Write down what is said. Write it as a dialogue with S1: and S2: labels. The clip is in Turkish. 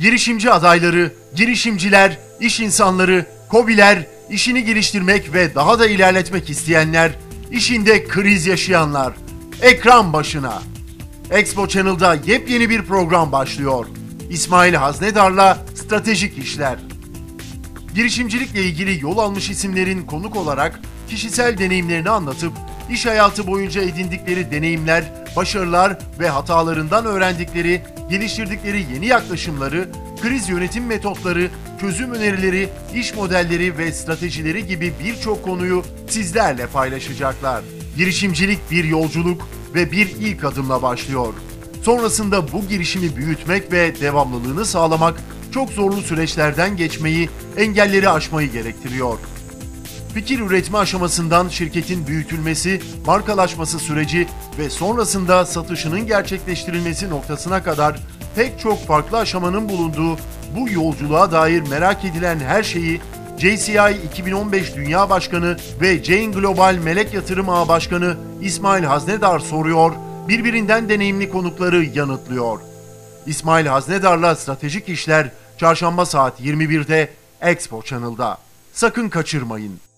S1: Girişimci adayları, girişimciler, iş insanları, kobiler, işini geliştirmek ve daha da ilerletmek isteyenler, işinde kriz yaşayanlar. Ekran başına. Expo Channel'da yepyeni bir program başlıyor. İsmail Haznedar'la Stratejik İşler. Girişimcilikle ilgili yol almış isimlerin konuk olarak kişisel deneyimlerini anlatıp iş hayatı boyunca edindikleri deneyimler, başarılar ve hatalarından öğrendikleri, geliştirdikleri yeni yaklaşımları, kriz yönetim metotları, çözüm önerileri, iş modelleri ve stratejileri gibi birçok konuyu sizlerle paylaşacaklar. Girişimcilik bir yolculuk ve bir ilk adımla başlıyor. Sonrasında bu girişimi büyütmek ve devamlılığını sağlamak çok zorlu süreçlerden geçmeyi, engelleri aşmayı gerektiriyor. Fikir üretme aşamasından şirketin büyütülmesi, markalaşması süreci ve sonrasında satışının gerçekleştirilmesi noktasına kadar pek çok farklı aşamanın bulunduğu bu yolculuğa dair merak edilen her şeyi JCI 2015 Dünya Başkanı ve Jane Global Melek Yatırım Ağı Başkanı İsmail Haznedar soruyor, birbirinden deneyimli konukları yanıtlıyor. İsmail Haznedar'la Stratejik İşler Çarşamba saat 21'de Expo Channel'da. Sakın kaçırmayın.